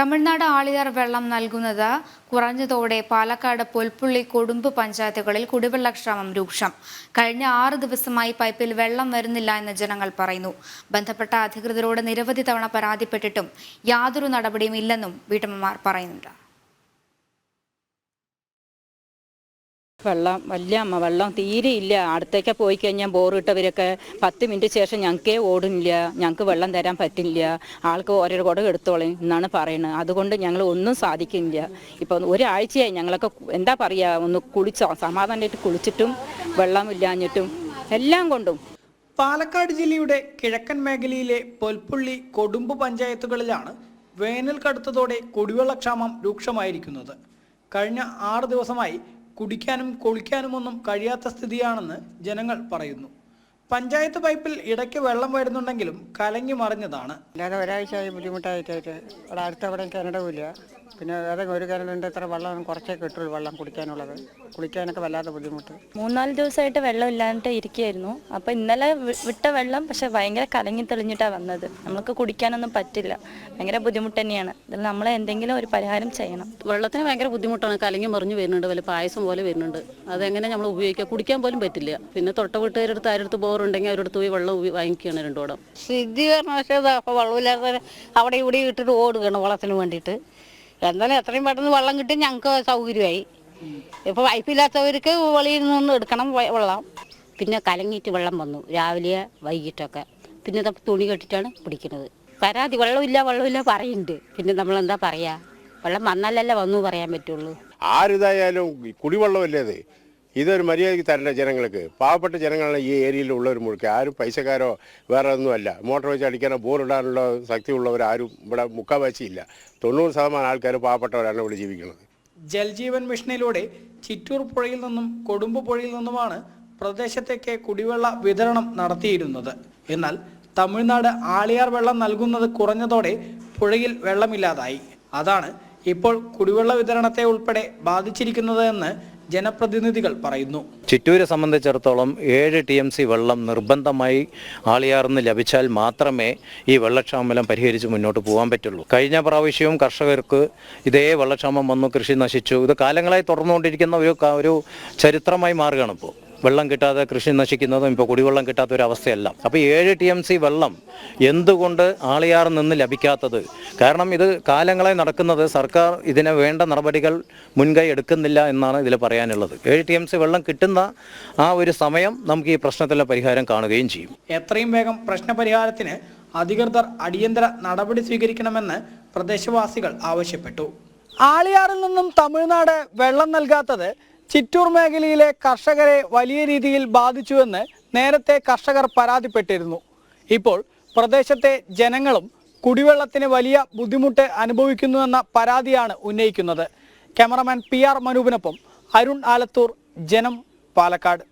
തമിഴ്നാട് ആളിയാർ വെള്ളം നൽകുന്നത് കുറഞ്ഞതോടെ പാലക്കാട് പൊൽപ്പുള്ളി കൊടുമ്പ് പഞ്ചായത്തുകളിൽ കുടിവെള്ളക്ഷാമം രൂക്ഷം. കഴിഞ്ഞ ആറ് ദിവസമായി പൈപ്പിൽ വെള്ളം വരുന്നില്ല എന്ന് ജനങ്ങൾ പറയുന്നു. ബന്ധപ്പെട്ട അധികൃതരോട് നിരവധി തവണ പരാതിപ്പെട്ടിട്ടും യാതൊരു നടപടിയും ഇല്ലെന്നും വീട്ടമ്മമാർ പറയുന്നുണ്ട്. വെള്ളം വലിയ അമ്മ വെള്ളം തീരെ ഇല്ല. അടുത്തേക്ക് പോയി കഴിഞ്ഞാൽ ബോറിട്ടവരൊക്കെ പത്ത് മിനിറ്റ് ശേഷം ഞങ്ങൾക്കേ ഓടുന്നില്ല ഞങ്ങൾക്ക് വെള്ളം തരാൻ പറ്റില്ല. ആൾക്ക് ഓരോ കുടം എടുത്തോളയും എന്നാണ് പറയുന്നത്. അതുകൊണ്ട് ഞങ്ങൾ ഒന്നും സാധിക്കുന്നില്ല ഇപ്പം ഒരാഴ്ചയായി ഞങ്ങളൊക്കെ എന്താ പറയുക ഒന്ന് കുളിച്ചോ സമാധാനമായിട്ട് കുളിച്ചിട്ടും വെള്ളമില്ലാഞ്ഞിട്ടും എല്ലാം കൊണ്ടും. പാലക്കാട് ജില്ലയുടെ കിഴക്കൻ മേഖലയിലെ പൊൽപ്പുള്ളി കൊടുമ്പ് പഞ്ചായത്തുകളിലാണ് വേനൽ കടുത്തതോടെ കുടിവെള്ളക്ഷാമം രൂക്ഷമായിരിക്കുന്നത്. കഴിഞ്ഞ ആറ് ദിവസമായി കുടിക്കാനും കുളിക്കാനും ഒന്നും കഴിയാത്ത സ്ഥിതിയാണെന്ന് ജനങ്ങൾ പറയുന്നു. പഞ്ചായത്ത് പൈപ്പിൽ ഇടയ്ക്ക് വെള്ളം വരുന്നുണ്ടെങ്കിലും കലങ്ങി മറിഞ്ഞതാണ്. അല്ലാതെ ഒരാഴ്ചയായി ബുദ്ധിമുട്ടായിട്ടായിട്ട് ഇവിടെ അടുത്ത് അവിടെ പിന്നെ ഏതെങ്കിലും ഒരു കിണറുണ്ട് ഇത്ര വെള്ളം കുറച്ചേ കിട്ടുള്ളൂ വെള്ളം കുടിക്കാനുള്ളത്. കുളിക്കാനൊക്കെ വല്ലാത്ത ബുദ്ധിമുട്ട്. മൂന്നാൽ ദിവസമായിട്ട് വെള്ളം ഇല്ലാണ്ട് ഇരിക്കുകയായിരുന്നു അപ്പോൾ ഇന്നലെ വിട്ട വെള്ളം പക്ഷെ ഭയങ്കര കലങ്ങി തെളിഞ്ഞിട്ടാണ് വന്നത്. നമുക്ക് കുടിക്കാനൊന്നും പറ്റില്ല. ഭയങ്കര ബുദ്ധിമുട്ട് തന്നെയാണ്. ഇതിൽ നമ്മൾ എന്തെങ്കിലും ഒരു പരിഹാരം ചെയ്യണം. വെള്ളത്തിന് ഭയങ്കര ബുദ്ധിമുട്ടാണ്. കലങ്ങി മറിഞ്ഞു വരുന്നുണ്ട് വല്ല പായസം പോലെ വരുന്നുണ്ട്. അതെങ്ങനെ നമ്മൾ ഉപയോഗിക്കുക കുടിക്കാൻ പോലും പറ്റില്ല. പിന്നെ തൊട്ട വീട്ടുകാരടുത്ത് ആരടുത്ത് ബോറുണ്ടെങ്കിൽ അവരടുത്ത് പോയി വെള്ളം വാങ്ങിക്കുകയാണ് രണ്ടോടം സ്ഥിതി പറഞ്ഞ പക്ഷേ അപ്പോൾ വെള്ളമില്ലാതെ അവിടെ ഇവിടെ ഇട്ടിട്ട് ഓടുകയാണ് വെള്ളത്തിന് വേണ്ടിയിട്ട്. എന്നാലും എത്രയും പെട്ടെന്ന് വെള്ളം കിട്ടി ഞങ്ങൾക്ക് സൗകര്യമായി. ഇപ്പോൾ പൈപ്പില്ലാത്തവർക്ക് വെളിയിൽ നിന്ന് എടുക്കണം വെള്ളം. പിന്നെ കലങ്ങിയിട്ട് വെള്ളം വന്നു രാവിലെ വൈകിട്ടൊക്കെ. പിന്നെ തുണി കെട്ടിട്ടാണ് പിടിക്കുന്നത്. പരാതി വെള്ളമില്ല വെള്ളമില്ല പറയുന്നുണ്ട്. പിന്നെ നമ്മൾ എന്താ പറയാ? വെള്ളം വന്നാലല്ലേ വന്നു പറയാൻ പറ്റുള്ളൂ. ആരിതായാലും കുടിവെള്ളമല്ലേ ഇതൊരു മര്യാദയ്ക്ക് തരേണ്ട ജനങ്ങൾക്ക്. പാവപ്പെട്ട ജനങ്ങളാണ് ഈ ഏരിയയിൽ ഉള്ളവർ മുഴുക്കെ ആരും പൈസക്കാരോ വേറെ ഒന്നുമല്ല മോട്ടോർ വെച്ച് അടിക്കാനോ ബോറിടാനുള്ള ശക്തിയുള്ളവർ ആരും ഇവിടെ മുക്കാവാശിയില്ല തൊണ്ണൂറ് ശതമാനം ആൾക്കാർ പാവപ്പെട്ടവരാണ് ഇവിടെ ജീവിക്കുന്നത്. ജൽജീവൻ മിഷനിലൂടെ ചിറ്റൂർ പുഴയിൽ നിന്നും കൊടുമ്പ് പുഴയിൽ നിന്നുമാണ് പ്രദേശത്തേക്ക് കുടിവെള്ള വിതരണം നടത്തിയിരുന്നത്. എന്നാൽ തമിഴ്നാട് ആളിയാർ വെള്ളം നൽകുന്നത് കുറഞ്ഞതോടെ പുഴയിൽ വെള്ളമില്ലാതായി. അതാണ് ഇപ്പോൾ കുടിവെള്ള വിതരണത്തെ ഉൾപ്പെടെ ബാധിച്ചിരിക്കുന്നത് എന്ന് ജനപ്രതിനിധികൾ പറയുന്നു. ചിറ്റൂരെ സംബന്ധിച്ചിടത്തോളം ഏഴ് ടി എം സി വെള്ളം നിർബന്ധമായി ആളിയാർന്ന് ലഭിച്ചാൽ മാത്രമേ ഈ വെള്ളക്ഷാമലം പരിഹരിച്ച് മുന്നോട്ട് പോകാൻ പറ്റുള്ളൂ. കഴിഞ്ഞ പ്രാവശ്യവും കർഷകർക്ക് ഇതേ വെള്ളക്ഷാമം വന്നു കൃഷി നശിച്ചു. ഇത് കാലങ്ങളായി തുടർന്നുകൊണ്ടിരിക്കുന്ന ഒരു ഒരു ചരിത്രമായി മാറുകയാണ് ഇപ്പോൾ. വെള്ളം കിട്ടാതെ കൃഷി നശിക്കുന്നതും ഇപ്പോൾ കുടിവെള്ളം കിട്ടാത്ത ഒരു അവസ്ഥയല്ല. അപ്പോൾ ഏഴ് ടി എം സി വെള്ളം എന്തുകൊണ്ട് ആളിയാറിൽ നിന്ന് ലഭിക്കാത്തത്? കാരണം ഇത് കാലങ്ങളായി നടക്കുന്നത് സർക്കാർ ഇതിന് വേണ്ട നടപടികൾ മുൻകൈ എടുക്കുന്നില്ല എന്നാണ് ഇതിൽ പറയാനുള്ളത്. ഏഴ് ടി എം സി വെള്ളം കിട്ടുന്ന ആ ഒരു സമയം നമുക്ക് ഈ പ്രശ്നത്തിലെ പരിഹാരം കാണുകയും ചെയ്യും. എത്രയും വേഗം പ്രശ്നപരിഹാരത്തിന് അധികൃതർ അടിയന്തര നടപടി സ്വീകരിക്കണമെന്ന് പ്രദേശവാസികൾ ആവശ്യപ്പെട്ടു. ആളിയാറിൽ നിന്നും തമിഴ്നാട് വെള്ളം നൽകാത്തത് ചിറ്റൂർ മേഖലയിലെ കർഷകരെ വലിയ രീതിയിൽ ബാധിച്ചുവെന്ന് നേരത്തെ കർഷകർ പരാതിപ്പെട്ടിരുന്നു. ഇപ്പോൾ പ്രദേശത്തെ ജനങ്ങളും കുടിവെള്ളത്തിന് വലിയ ബുദ്ധിമുട്ട് അനുഭവിക്കുന്നുവെന്ന പരാതിയാണ് ഉന്നയിക്കുന്നത്. ക്യാമറമാൻ പി ആർ മനൂപിനൊപ്പം അരുൺ ആലത്തൂർ ജനം പാലക്കാട്.